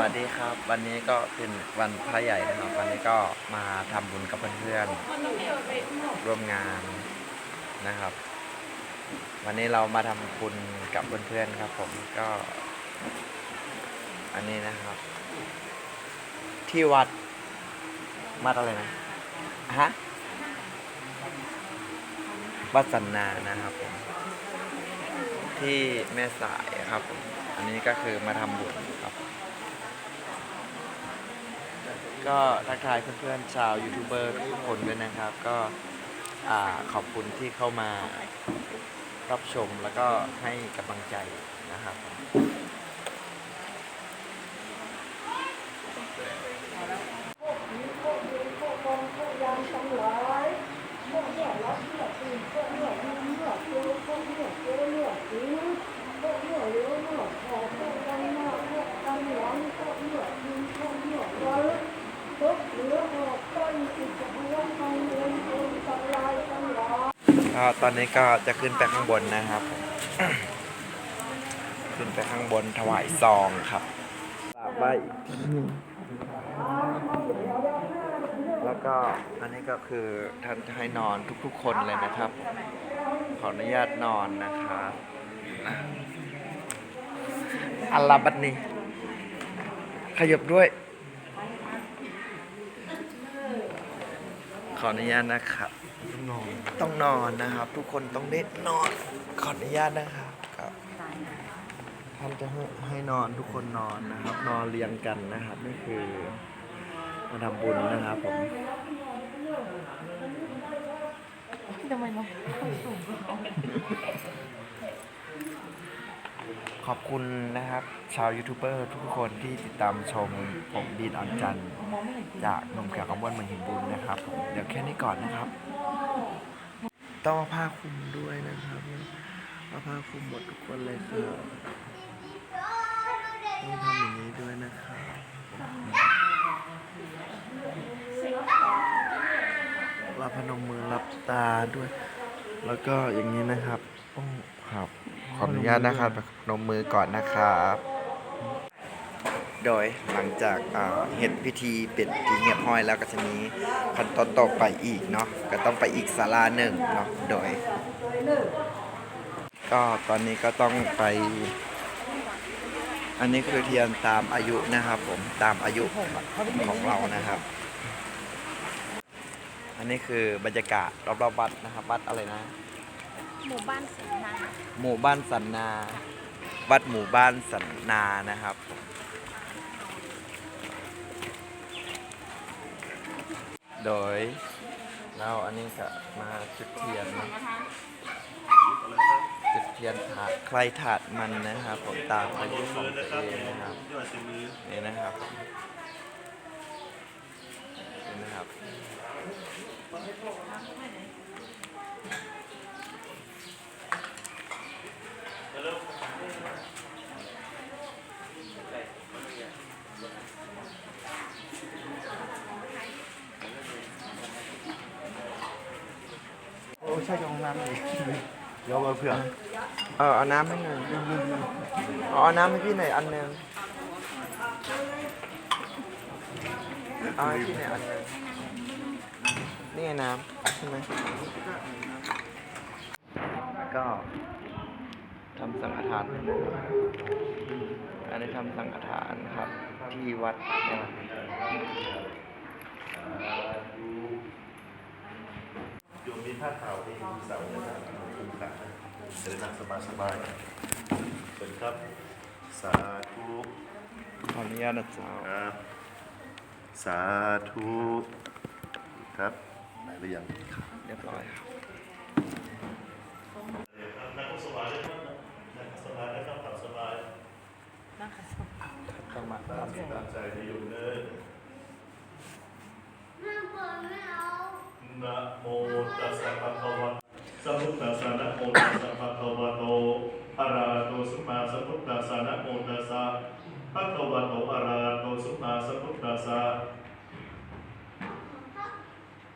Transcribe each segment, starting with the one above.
วัสดีครับ วันนี้ก็เป็นวันพระใหญ่นะครับ วันนี้ก็มาทำบุญกับเพื่อนๆร่วมงานนะครับ วันนี้เรามาทำบุญกับเพื่อนๆครับ ผมก็ อันนี้นะครับ ที่วัดวัดอะไรนะฮะวัดสันนานะครับผมที่แม่สายครับผมอันนี้ก็คือมาทำบุญครับ ก็ทักทายเพื่อนๆชาวยูทูบเบอร์ทุกคนด้วยนะครับ ก็ขอบคุณที่เข้ามารับชมแล้วก็ให้กำลังใจนะครับ ก็ตอนนี้ก็จะขึ้นไปข้างบนนะครับ ขึ้นไปข้างบนถวายซองครับกราบไหว้อีกทีนึ่งแล้วก็อันนี้ก็คือท่านให้นอนทุกๆคนเลยนะครับ ขออนุญาตนอนนะครับนะอัลลาบัดนี้ ขยับด้วย ขออนุญาตนะครับ ต้องนอนนะครับ ทุกคนต้องได้นอน ขออนุญาตนะครับก็ท่านจะให้ให้นอนทุกคนนอนนะครับ นอนเรียงกันนะครับนี่คือมาทำบุญนะครับผมทำไมน้อง ขอบคุณนะครับ ชาวยูทูบเบอร์ทุกคนที่ติดตามชมผมดีนออนจันจากหนุ่มแก่ขบวนเมืองหินบุญนะครับผมเดี๋ยวแค่นี้ก่อนนะครับ ต้องเอาผ้าคลุมด้วยนะครับเอาผ้าคลุมหมดทุกคนเลยครับต้องทำอย่างนี้ด้วยนะครับเราพนมมือรับตาด้วย แล้วก็อย่างนี้นะครับต้องครับ ขออนุญาตนะครับนมมือก่อนนะครับ โดยหลังจากเห็นพิธีเป็นที่เงียบห้อยแล้วก็จะมีขั้นตอนต่อไปอีกเนาะก็ต้องไปอีกศาลาหนึ่งเนาะโดย ก็ตอนนี้ก็ต้องไป อันนี้คือเทียนตามอายุนะครับ ผมตามอายุของเรานะครับอันนี้คือบรรยากาศรอบๆวัดนะครับวัดอะไรนะ หมู่บ้านเสนนาหมู่บ้านสันนา วัดหมู่บ้านสันนานะครับโดยเราอันนี้ก็มาจุดเทียนนะจุดเทียนถาดใครถาดมันนะครับผมตามอายุของตัวเองนะครับนี่นะครับนี่นะครับ อ้ใช่ของน้ำอีกเดี๋ยวมาเผื่อเออเอาน้ำให้หน่อยเอาเอาน้ำให้พี่หน่อยอันหนึงเอาให้พี่หน่อยอันหนึงนี่ไงน้ำใช่ไหมก็ทำสังฆทานอันนี้ทำสังฆทานครับ ที่วัดนะครับ โยมมี ผ้าขาวที่เสานะครับคุ้มค่าจะได้นั่งสบายสบายๆสวัสดีครับ สาธุขออนุญาตนะเจ้าครับ สาธุครับไหนหรือยังเรียบร้อยครับนั่งสบายเลยครับนั่งสบายแล้วก็ขับสบายนะคะต้องมาตามที่ตามใจที่อยู่เลย นะโมตัสสะภะคะวะสัมพุทธัสสะนะโมตัสสะภะคะวะโตอะระหะโตสัมมาสัมพุทธัสสะนะโมตัสสะภะคะวะโตอะระหะโตสัมมาสัมพุทธัสสะ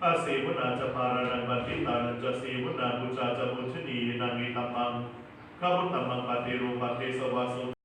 อาศีวนาจะพารานังบันทิตานันจะสีวนาบุจาจะบุชนีนามิตัมมังข้าพุทธัมมังปฏิรูปฏิสวาสุ